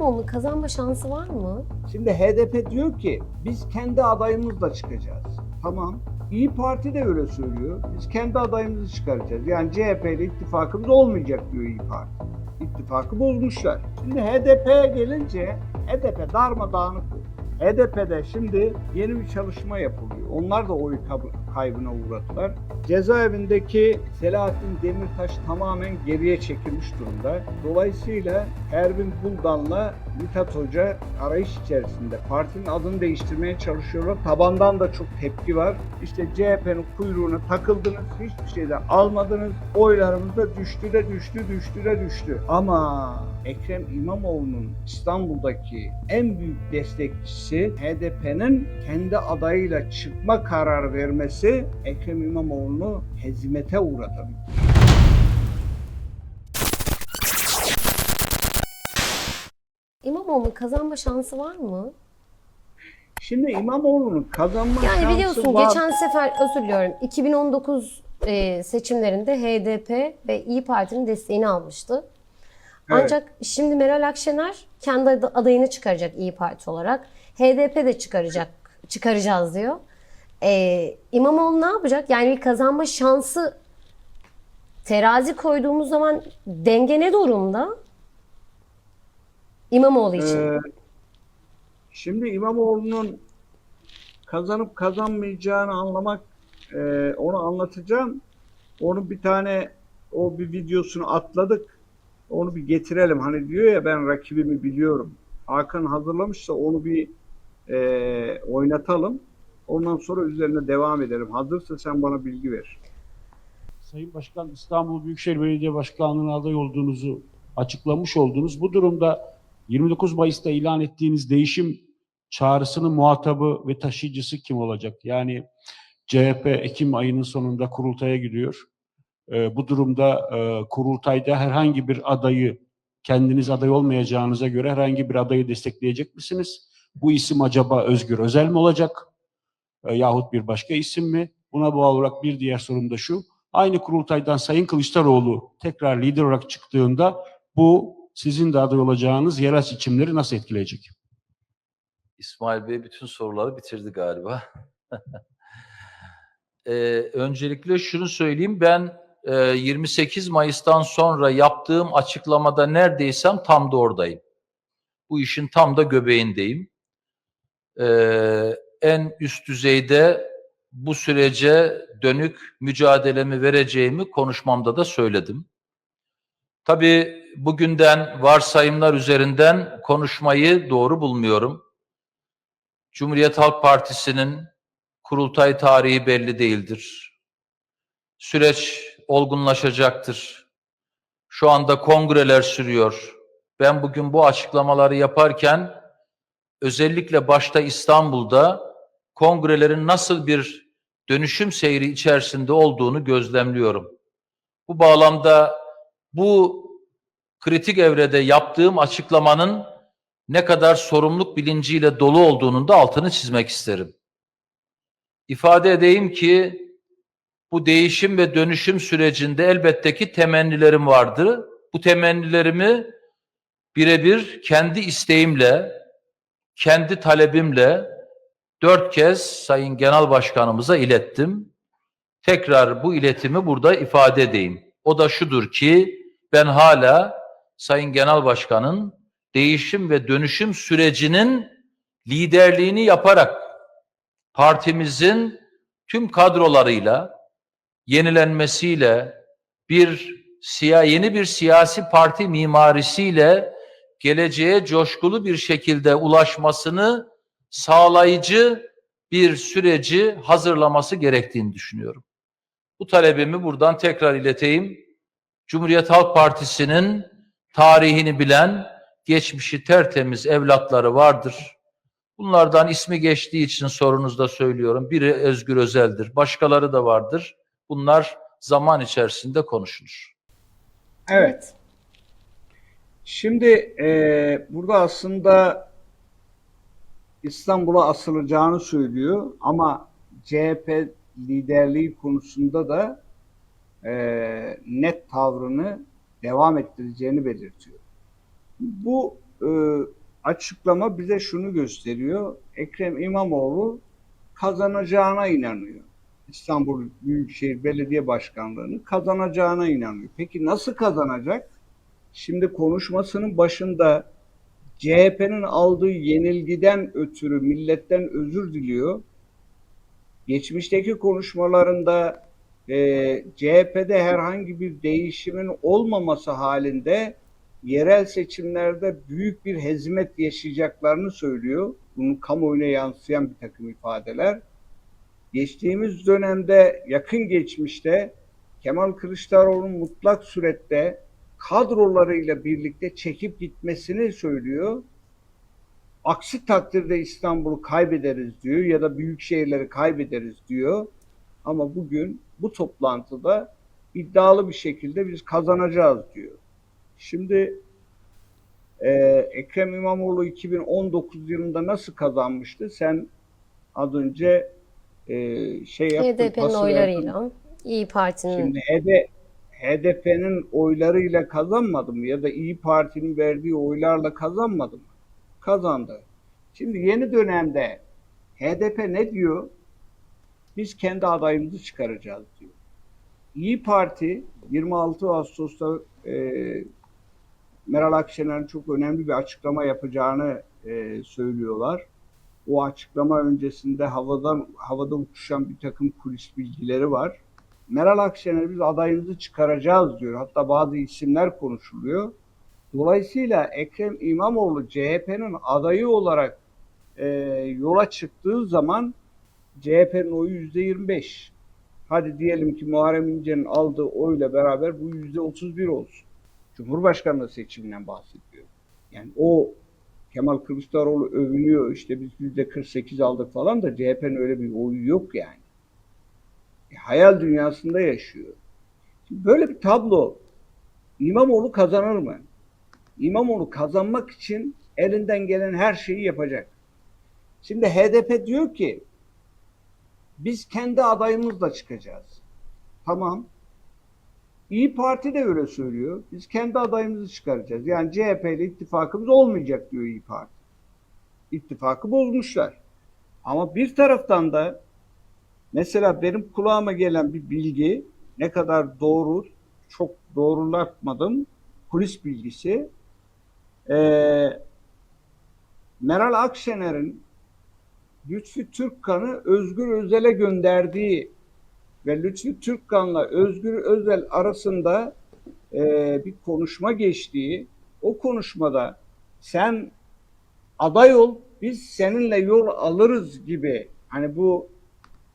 İmamoğlu'nun kazanma şansı var mı? Şimdi HDP diyor ki biz kendi adayımızla çıkacağız. Tamam. İyi Parti de öyle söylüyor. Biz kendi adayımızı çıkaracağız. Yani CHP ile ittifakımız olmayacak diyor İyi Parti. İttifakı bozmuşlar. Şimdi HDP'ye gelince HDP darmadağınık. HDP'de şimdi yeni bir çalışma yapılıyor. Onlar da oy kaybına uğradılar. Cezaevindeki Selahattin Demirtaş tamamen geriye çekilmiş durumda. Dolayısıyla Ervin Buldan'la Mithat Hoca arayış içerisinde. Partinin adını değiştirmeye çalışıyorlar. Tabandan da çok tepki var. İşte CHP'nin kuyruğuna takıldınız, hiçbir şeyden almadınız. Oylarımız da düştü de düştü, düştü de düştü. Ama Ekrem İmamoğlu'nun İstanbul'daki en büyük destekçisi HDP'nin kendi adayıyla çıkma kararı vermesi Ekrem İmamoğlu'nu hezimete uğratabilir. İmamoğlu'nun kazanma şansı var mı? Şimdi İmamoğlu'nun kazanma Yani şansı biliyorsun var. geçen sefer özür diliyorum 2019 e, seçimlerinde HDP ve İyi Parti'nin desteğini almıştı. Evet. Ancak şimdi Meral Akşener kendi ad- adayını çıkaracak İyi Parti olarak. HDP de çıkaracak çıkaracağız diyor. E, İmamoğlu ne yapacak? Yani bir kazanma şansı terazi koyduğumuz zaman denge ne durumda? İmamoğlu için. Ee, şimdi İmamoğlu'nun kazanıp kazanmayacağını anlamak, e, onu anlatacağım. Onu bir tane, o bir videosunu atladık. Onu bir getirelim. Hani diyor ya ben rakibimi biliyorum. Hakan hazırlamışsa onu bir e, oynatalım. Ondan sonra üzerine devam edelim. Hazırsa sen bana bilgi ver. Sayın Başkan İstanbul Büyükşehir Belediye Başkanlığı'na aday olduğunuzu açıklamış oldunuz. Bu durumda 29 Mayıs'ta ilan ettiğiniz değişim çağrısının muhatabı ve taşıyıcısı kim olacak? Yani CHP Ekim ayının sonunda kurultaya gidiyor. Ee, bu durumda e, kurultayda herhangi bir adayı kendiniz aday olmayacağınıza göre herhangi bir adayı destekleyecek misiniz? Bu isim acaba Özgür Özel mi olacak? E, yahut bir başka isim mi? Buna bağlı olarak bir diğer sorum da şu. Aynı kurultaydan Sayın Kılıçdaroğlu tekrar lider olarak çıktığında bu sizin de aday olacağınız yerel seçimleri nasıl etkileyecek? İsmail Bey bütün soruları bitirdi galiba. Ee, öncelikle şunu söyleyeyim. Ben e, 28 Mayıs'tan sonra yaptığım açıklamada neredeysem tam da oradayım. Bu işin tam da göbeğindeyim. Ee, en üst düzeyde bu sürece dönük mücadelemi vereceğimi konuşmamda da söyledim. Tabii bugünden varsayımlar üzerinden konuşmayı doğru bulmuyorum. Cumhuriyet Halk Partisi'nin kurultay tarihi belli değildir. Süreç olgunlaşacaktır. Şu anda kongreler sürüyor. Ben bugün bu açıklamaları yaparken özellikle başta İstanbul'da kongrelerin nasıl bir dönüşüm seyri içerisinde olduğunu gözlemliyorum. Bu bağlamda bu kritik evrede yaptığım açıklamanın ne kadar sorumluluk bilinciyle dolu olduğunun da altını çizmek isterim. İfade edeyim ki bu değişim ve dönüşüm sürecinde elbette ki temennilerim vardı. Bu temennilerimi birebir kendi isteğimle, kendi talebimle dört kez Sayın Genel Başkanımıza ilettim. Tekrar bu iletimi burada ifade edeyim. O da şudur ki ben hala Sayın Genel Başkan'ın değişim ve dönüşüm sürecinin liderliğini yaparak partimizin tüm kadrolarıyla yenilenmesiyle bir siya yeni bir siyasi parti mimarisiyle geleceğe coşkulu bir şekilde ulaşmasını sağlayıcı bir süreci hazırlaması gerektiğini düşünüyorum. Bu talebimi buradan tekrar ileteyim. Cumhuriyet Halk Partisi'nin tarihini bilen, geçmişi tertemiz evlatları vardır. Bunlardan ismi geçtiği için sorunuzda söylüyorum. Biri Özgür Özel'dir. Başkaları da vardır. Bunlar zaman içerisinde konuşulur. Evet. Şimdi e, burada aslında İstanbul'a asılacağını söylüyor ama CHP liderliği konusunda da e, net tavrını devam ettireceğini belirtiyor. Bu e, açıklama bize şunu gösteriyor. Ekrem İmamoğlu kazanacağına inanıyor. İstanbul Büyükşehir Belediye Başkanlığı'nı kazanacağına inanıyor. Peki nasıl kazanacak? Şimdi konuşmasının başında CHP'nin aldığı yenilgiden ötürü milletten özür diliyor. Geçmişteki konuşmalarında e, CHP'de herhangi bir değişimin olmaması halinde yerel seçimlerde büyük bir hezimet yaşayacaklarını söylüyor. Bunun kamuoyuna yansıyan bir takım ifadeler. Geçtiğimiz dönemde yakın geçmişte Kemal Kılıçdaroğlu'nun mutlak surette kadrolarıyla birlikte çekip gitmesini söylüyor. Aksi takdirde İstanbul'u kaybederiz diyor ya da büyük şehirleri kaybederiz diyor. Ama bugün bu toplantıda iddialı bir şekilde biz kazanacağız diyor. Şimdi e, Ekrem İmamoğlu 2019 yılında nasıl kazanmıştı? Sen az önce e, şey yaptın. HDP'nin oylarıyla, İyi Parti'nin Şimdi HD, HDP'nin oylarıyla kazanmadı mı? Ya da İyi Parti'nin verdiği oylarla kazanmadı mı? Kazandı. Şimdi yeni dönemde HDP ne diyor? Biz kendi adayımızı çıkaracağız diyor. İyi Parti 26 Ağustos'ta e, Meral Akşener'in çok önemli bir açıklama yapacağını e, söylüyorlar. O açıklama öncesinde havadan havada uçuşan bir takım kulis bilgileri var. Meral Akşener biz adayımızı çıkaracağız diyor. Hatta bazı isimler konuşuluyor. Dolayısıyla Ekrem İmamoğlu CHP'nin adayı olarak e, yola çıktığı zaman CHP'nin oyu yüzde 25. Hadi diyelim ki Muharrem İnce'nin aldığı oyla beraber bu yüzde 31 olsun. Cumhurbaşkanlığı seçiminden bahsediyor. Yani o Kemal Kılıçdaroğlu övünüyor işte biz yüzde 48 aldık falan da CHP'nin öyle bir oyu yok yani. E, hayal dünyasında yaşıyor. Böyle bir tablo İmamoğlu kazanır mı? İmamoğlu kazanmak için elinden gelen her şeyi yapacak. Şimdi HDP diyor ki biz kendi adayımızla çıkacağız. Tamam. İyi Parti de öyle söylüyor. Biz kendi adayımızı çıkaracağız. Yani CHP ile ittifakımız olmayacak diyor İyi Parti. İttifakı bozmuşlar. Ama bir taraftan da mesela benim kulağıma gelen bir bilgi ne kadar doğru çok doğrulatmadım. Kulis bilgisi. Ee, Meral Akşener'in Lütfi Türkkan'ı Özgür Özel'e gönderdiği ve Lütfi Türkkan'la Özgür Özel arasında e, bir konuşma geçtiği, o konuşmada sen aday ol, biz seninle yol alırız gibi hani bu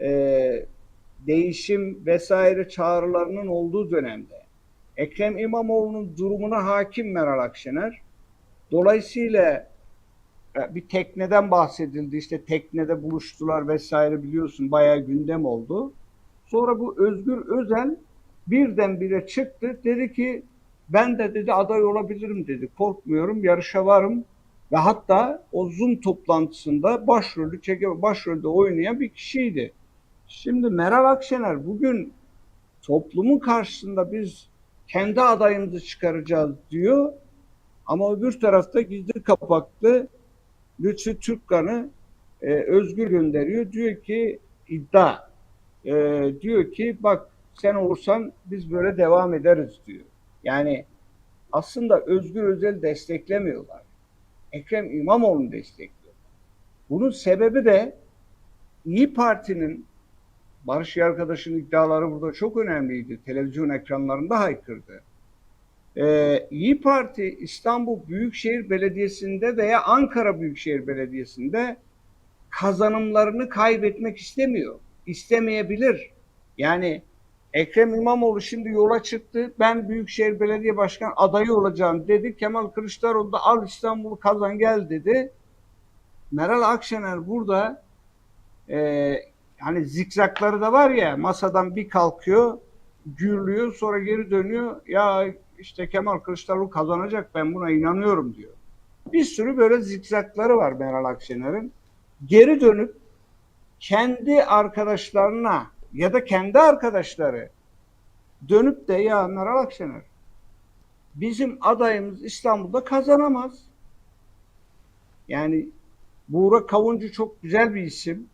e, değişim vesaire çağrılarının olduğu dönemde Ekrem İmamoğlu'nun durumuna hakim Meral Akşener. Dolayısıyla e, bir tekneden bahsedildi. İşte teknede buluştular vesaire biliyorsun bayağı gündem oldu. Sonra bu Özgür Özel birdenbire çıktı. Dedi ki ben de dedi aday olabilirim dedi. Korkmuyorum, yarışa varım. Ve hatta o Zoom toplantısında başrolü çeke, başrolde oynayan bir kişiydi. Şimdi Meral Akşener bugün toplumun karşısında biz kendi adayımızı çıkaracağız diyor. Ama öbür tarafta gizli kapaklı Lütfü Türkkan'ı e, Özgür gönderiyor. Diyor ki iddia. E, diyor ki bak sen olursan biz böyle devam ederiz diyor. Yani aslında Özgür Özel desteklemiyorlar. Ekrem İmamoğlu'nu destekliyor. Bunun sebebi de İyi Parti'nin Barış arkadaşın iddiaları burada çok önemliydi. Televizyon ekranlarında haykırdı. Ee, İyi Parti İstanbul Büyükşehir Belediyesi'nde veya Ankara Büyükşehir Belediyesi'nde kazanımlarını kaybetmek istemiyor. İstemeyebilir. Yani Ekrem İmamoğlu şimdi yola çıktı. Ben Büyükşehir Belediye Başkan adayı olacağım dedi. Kemal Kılıçdaroğlu da al İstanbul'u kazan gel dedi. Meral Akşener burada e, hani zikzakları da var ya masadan bir kalkıyor gürlüyor sonra geri dönüyor ya işte Kemal Kılıçdaroğlu kazanacak ben buna inanıyorum diyor. Bir sürü böyle zikzakları var Meral Akşener'in. Geri dönüp kendi arkadaşlarına ya da kendi arkadaşları dönüp de ya Meral Akşener bizim adayımız İstanbul'da kazanamaz. Yani Buğra Kavuncu çok güzel bir isim.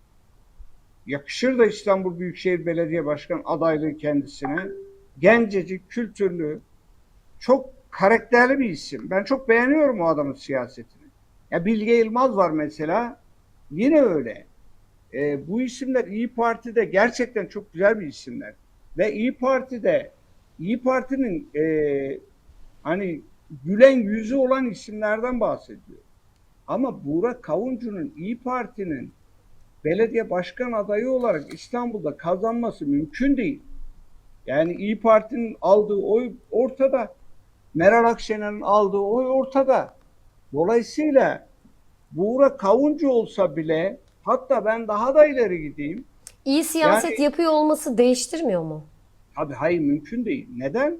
Yakışır da İstanbul Büyükşehir Belediye Başkan adaylığı kendisine. Gencecik, kültürlü, çok karakterli bir isim. Ben çok beğeniyorum o adamın siyasetini. Ya Bilge Yılmaz var mesela. Yine öyle. Ee, bu isimler İyi Parti'de gerçekten çok güzel bir isimler. Ve İyi Parti'de İyi Parti'nin e, hani gülen yüzü olan isimlerden bahsediyor. Ama Burak Kavuncu'nun İyi Parti'nin belediye başkan adayı olarak İstanbul'da kazanması mümkün değil. Yani İyi Parti'nin aldığı oy ortada. Meral Akşener'in aldığı oy ortada. Dolayısıyla Buğra Kavuncu olsa bile hatta ben daha da ileri gideyim. İyi siyaset Yani- yapıyor olması değiştirmiyor mu? Tabii hayır mümkün değil. Neden?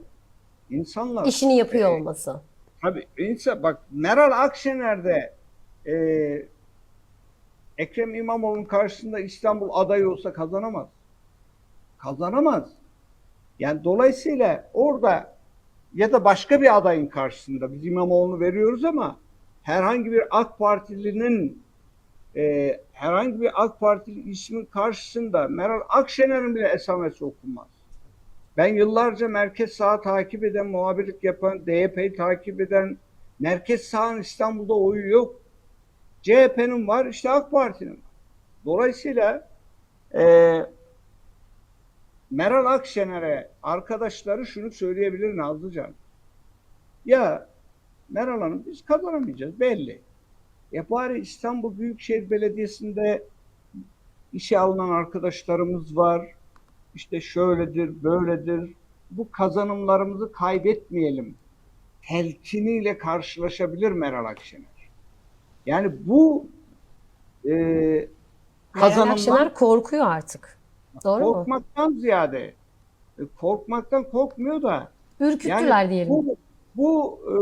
İnsanlar İşini yapıyor e, olması. Tabii insan bak Meral Akşener'de e, Ekrem İmamoğlu'nun karşısında İstanbul adayı olsa kazanamaz. Kazanamaz. Yani dolayısıyla orada ya da başka bir adayın karşısında biz İmamoğlu'nu veriyoruz ama herhangi bir AK Partilinin e, herhangi bir AK Partili ismin karşısında Meral Akşener'in bile esamesi okunmaz. Ben yıllarca merkez sağ takip eden, muhabirlik yapan, DYP'yi takip eden, merkez sağın İstanbul'da oyu yok. CHP'nin var, işte AK Parti'nin var. Dolayısıyla eee Meral Akşener'e arkadaşları şunu söyleyebilir Nazlıcan. Ya Meral Hanım biz kazanamayacağız belli. Ya bari İstanbul Büyükşehir Belediyesi'nde işe alınan arkadaşlarımız var. İşte şöyledir, böyledir. Bu kazanımlarımızı kaybetmeyelim. Telkiniyle karşılaşabilir Meral Akşener. Yani bu e, kazanımlar korkuyor artık. Doğru mu? korkmaktan ziyade e, korkmaktan korkmuyor da Ürküttüler diyelim. bu, bu e,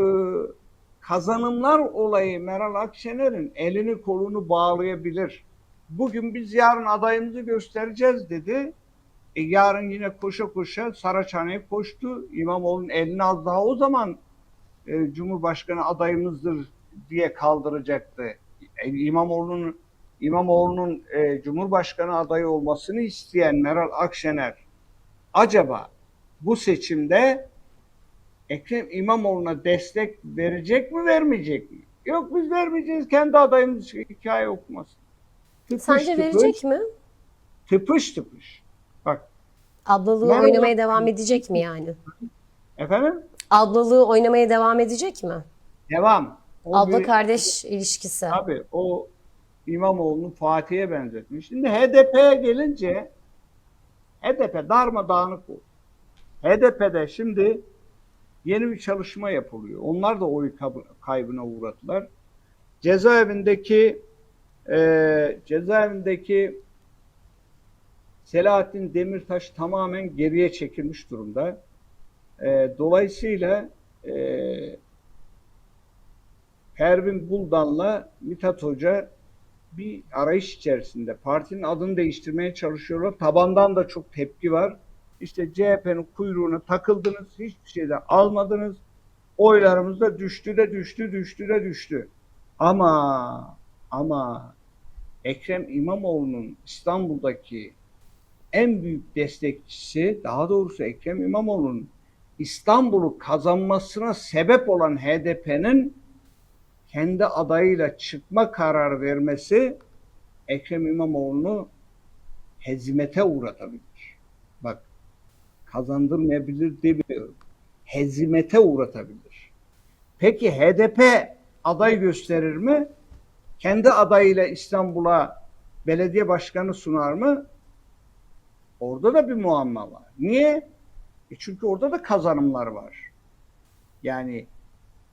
kazanımlar olayı Meral Akşener'in elini kolunu bağlayabilir. Bugün biz yarın adayımızı göstereceğiz dedi. E, yarın yine koşa koşa Saraçhane'ye koştu. İmamoğlu'nun elini az daha o zaman e, Cumhurbaşkanı adayımızdır diye kaldıracaktı. E, İmamoğlu'nun İmamoğlu'nun e, Cumhurbaşkanı adayı olmasını isteyen Meral Akşener acaba bu seçimde Ekrem İmamoğlu'na destek verecek mi vermeyecek mi? Yok biz vermeyeceğiz kendi adayımız hikaye okumasın. Tıpış Sence tıpış, verecek mi? Tıpış tıpış. Bak Ablalığı Meral- oynamaya devam edecek mi yani? efendim Ablalığı oynamaya devam edecek mi? devam. O Abla bir- kardeş ilişkisi. Tabii o İmamoğlu'nu Fatih'e benzetmiş. Şimdi HDP'ye gelince HDP darmadağınık oldu. HDP'de şimdi yeni bir çalışma yapılıyor. Onlar da oy kaybına uğradılar. Cezaevindeki e, cezaevindeki Selahattin Demirtaş tamamen geriye çekilmiş durumda. E, dolayısıyla e, Pervin Buldan'la Mithat Hoca bir arayış içerisinde. Partinin adını değiştirmeye çalışıyorlar. Tabandan da çok tepki var. İşte CHP'nin kuyruğuna takıldınız, hiçbir şey de almadınız. Oylarımız da düştü de düştü, düştü de düştü. Ama ama Ekrem İmamoğlu'nun İstanbul'daki en büyük destekçisi, daha doğrusu Ekrem İmamoğlu'nun İstanbul'u kazanmasına sebep olan HDP'nin kendi adayıyla çıkma kararı vermesi Ekrem İmamoğlu'nu hezimete uğratabilir. Bak kazandırmayabilir demiyorum. Hezimete uğratabilir. Peki HDP aday gösterir mi? Kendi adayıyla İstanbul'a belediye başkanı sunar mı? Orada da bir muamma var. Niye? E çünkü orada da kazanımlar var. Yani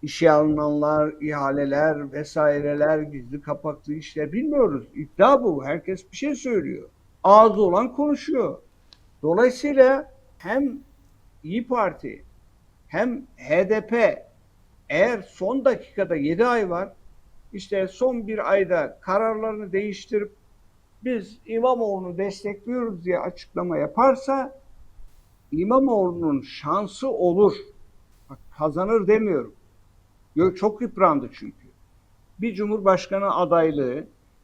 işe alınanlar, ihaleler vesaireler, gizli kapaklı işler bilmiyoruz. İddia bu. Herkes bir şey söylüyor. Ağzı olan konuşuyor. Dolayısıyla hem İyi Parti hem HDP eğer son dakikada 7 ay var işte son bir ayda kararlarını değiştirip biz İmamoğlu'nu destekliyoruz diye açıklama yaparsa İmamoğlu'nun şansı olur. Bak, kazanır demiyorum. Yo, çok yıprandı çünkü. bir cumhurbaşkanı adaylığı,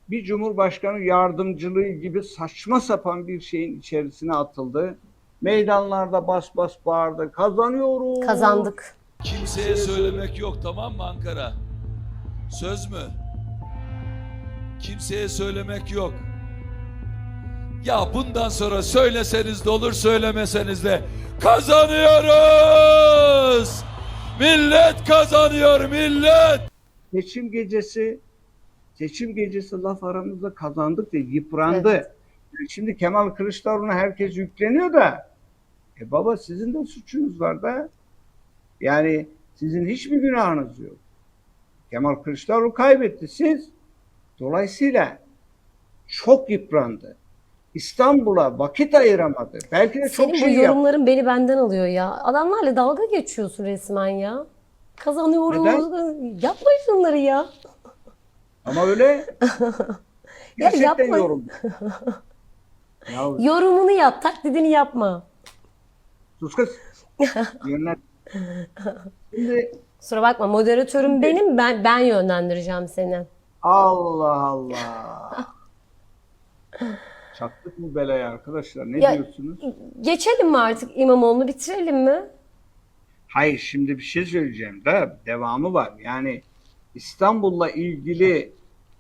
bir cumhurbaşkanı yardımcılığı gibi saçma sapan bir şeyin içerisine atıldı. Meydanlarda bas bas bağırdı. Kazanıyoruz. Kazandık. Kimseye söylemek yok tamam mı Ankara? Söz mü? Kimseye söylemek yok. Ya bundan sonra söyleseniz de olur söylemeseniz de kazanıyoruz. Millet kazanıyor millet. Seçim gecesi seçim gecesi laf aramızda kazandık da yıprandı. Evet. Yani Şimdi Kemal Kılıçdaroğlu'na herkes yükleniyor da e baba sizin de suçunuz var da yani sizin hiçbir günahınız yok. Kemal Kılıçdaroğlu kaybetti siz. Dolayısıyla çok yıprandı. İstanbul'a vakit ayıramadı. Belki de çok Senin bu şey yaptı. yorumların beni benden alıyor ya. Adamlarla dalga geçiyorsun resmen ya. Kazanıyoruz. Yapma şunları ya. Ama öyle Ya yapma. yorum. ya Yorumunu yap, taklidini yapma. sus kız. Şimdi Kusura bakma moderatörüm benim ben ben yönlendireceğim seni. Allah Allah. Çaktık mı belaya arkadaşlar? Ne Ya- diyorsunuz? Geçelim mi artık İmamoğlu'nu bitirelim mi? Hayır şimdi bir şey söyleyeceğim da devamı var. Yani İstanbul'la ilgili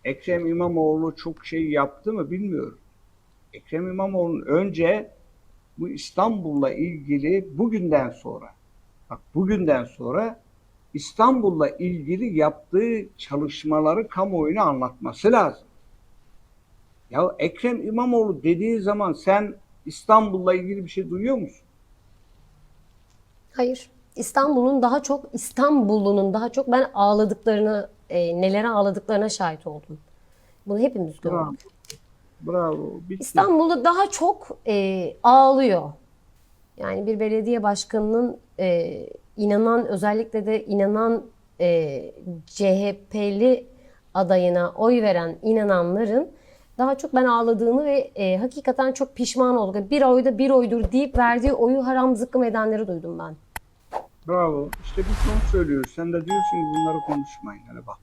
Ekrem İmamoğlu çok şey yaptı mı bilmiyorum. Ekrem İmamoğlu'nun önce bu İstanbul'la ilgili bugünden sonra bak bugünden sonra İstanbul'la ilgili yaptığı çalışmaları kamuoyuna anlatması lazım. Ya Ekrem İmamoğlu dediği zaman sen İstanbul'la ilgili bir şey duyuyor musun? Hayır. İstanbul'un daha çok İstanbul'unun daha çok ben ağladıklarını, e, nelere ağladıklarına şahit oldum. Bunu hepimiz gördük. Bravo. Bravo. Bitti. İstanbul'da daha çok e, ağlıyor. Yani bir belediye başkanının e, inanan özellikle de inanan e, CHP'li adayına oy veren inananların daha çok ben ağladığını ve e, hakikaten çok pişman olduk. Bir oyda bir oydur deyip verdiği oyu haram zıkkım edenleri duydum ben. Bravo. İşte biz onu söylüyoruz. Sen de diyorsun ki bunları konuşmayın. Hani bak